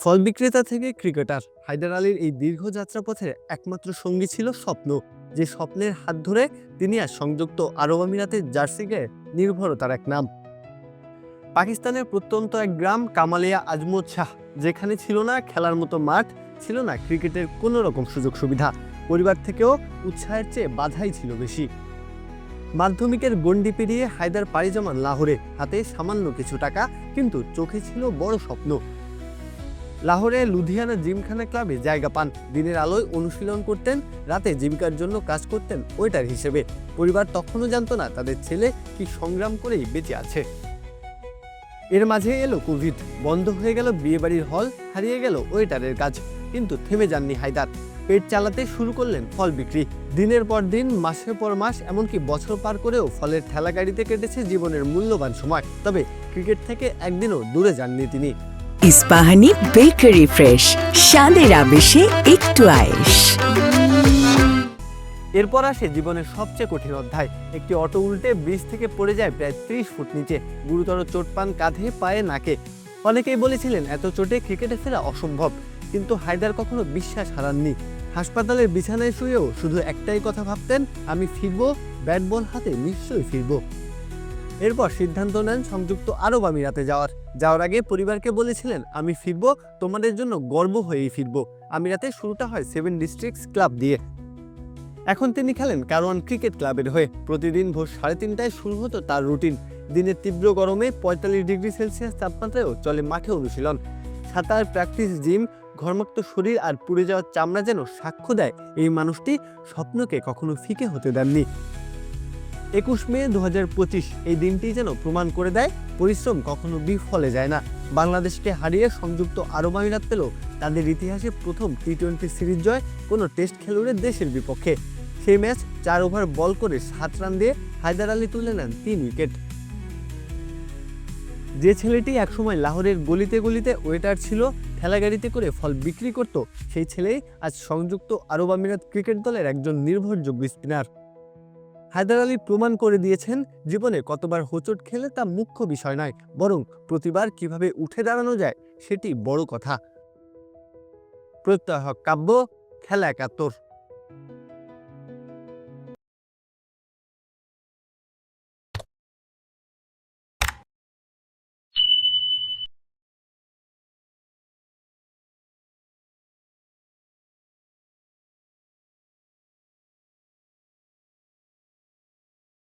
ফল বিক্রেতা থেকে ক্রিকেটার। হায়দার আলীর এই দীর্ঘ যাত্রাপথের একমাত্র সঙ্গী ছিল স্বপ্ন। যে স্বপ্নের হাত ধরে তিনি আজ সংযুক্ত আরব আমিরাতের জার্সিকে নির্ভরতার এক নাম। পাকিস্তানের প্রত্যন্ত এক গ্রাম কামালিয়া আজমত শাহ, যেখানে ছিল না খেলার মতো মাঠ, ছিল না ক্রিকেটের কোনো রকম সুযোগ সুবিধা। পরিবার থেকেও উৎসাহের চেয়ে বাধাই ছিল বেশি। মাধ্যমিকের গণ্ডি পেরিয়ে হায়দার পাড়ি জমান লাহোরে। হাতে সামান্য কিছু টাকা, কিন্তু চোখে ছিল বড় স্বপ্ন। লাহোরে লুধিয়ানা জিমখানা ক্লাবে জায়গা পান। দিনের আলোয় অনুশীলন করতেন, রাতে জীবিকার জন্য কাজ করতেন ওয়েটার হিসেবে। পরিবার তখনও জানতো না তাদের ছেলে কি সংগ্রাম করেই বেঁচে আছে। এর মাঝে এলো কোভিড। বন্ধ হয়ে গেল বিয়েবাড়ির হল, হারিয়ে গেল ওয়েটারের কাজ। কিন্তু থেমে যাননি হায়দার। পেট চালাতে শুরু করলেন ফল বিক্রি। দিনের পর দিন, মাসের পর মাস, এমনকি বছর পার করেও ফলের ঠেলা গাড়িতে কেটেছে জীবনের মূল্যবান সময়। তবে ক্রিকেট থেকে একদিনও দূরে যাননি তিনি। ইস্পাহানি বেকারি ফ্রেশ, স্বাদের আবেশে একটু আয়েশ। এরপর আসে জীবনের সবচেয়ে কঠিন অধ্যায়। একটি অটো উল্টে ব্রিজ থেকে পড়ে যায় প্রায় ত্রিশ ফুট নিচে। গুরুতর চোট পান কাঁধে, পায়ে, নাকে। অনেকেই বলেছিলেন, এত চোটে ক্রিকেটে ফেরা অসম্ভব। কিন্তু হায়দার কখনো বিশ্বাস হারাননি। হাসপাতালের বিছানায় শুয়েও শুধু একটাই কথা ভাবতেন, আমি ফিরবো, ব্যাট বল হাতে নিশ্চয়ই ফিরবো। এরপর সিদ্ধান্ত নেন সংযুক্ত আরব আমিরাতে যাওয়ার। যাওয়ার আগে পরিবারকে বলেছিলেন, আমি ফিরবো, তোমাদের জন্য গর্ব হয়েই ফিরবো। আমিরাতে শুরুটা হয় সেভেন ডিস্ট্রিক্টস ক্লাব দিয়ে। এখন তিনি খেলেন কারওয়ান ক্রিকেট ক্লাবের হয়ে। প্রতিদিন ভোর সাড়ে তিনটায় শুরু হতো তার রুটিন। দিনের তীব্র গরমে পঁয়তাল্লিশ ডিগ্রি সেলসিয়াস তাপমাত্রায়ও চলে মাঠে অনুশীলন। সাঁতার, প্র্যাকটিস, জিম, ঘর্মাক্ত শরীর আর পুড়ে যাওয়ার চামড়া যেন সাক্ষ্য দেয়, এই মানুষটি স্বপ্নকে কখনো ফিকে হতে দেননি। একুশ মে দু হাজার পঁচিশ, এই দিনটি যেন প্রমাণ করে দেয় পরিশ্রম কখনো বিফলে যায় না। বাংলাদেশকে হারিয়ে সংযুক্ত আরব আমিরাত পেল তাদের ইতিহাসে প্রথম টি টোয়েন্টি সিরিজ জয় কোনো টেস্ট খেলুড়ে দেশের বিপক্ষে। সেই ম্যাচ চার ওভার বল করে সাত রান দিয়ে হায়দার আলী তুলে নেন তিন উইকেট। যে ছেলেটি একসময় লাহোরের গলিতে গলিতে ওয়েটার ছিল, ঠেলাগাড়িতে করে ফল বিক্রি করত, সেই ছেলেই আজ সংযুক্ত আরব আমিরাত ক্রিকেট দলের একজন নির্ভরযোগ্য স্পিনার। হায়দার আলী প্রমাণ করে দিয়েছেন, জীবনে কতবার হোঁচট খেলে তা মুখ্য বিষয় নয়, বরং প্রতিবার কীভাবে উঠে দাঁড়ানো যায় সেটি বড় কথা। প্রত্যয় হক কাব্য, খেলা একাত্তর।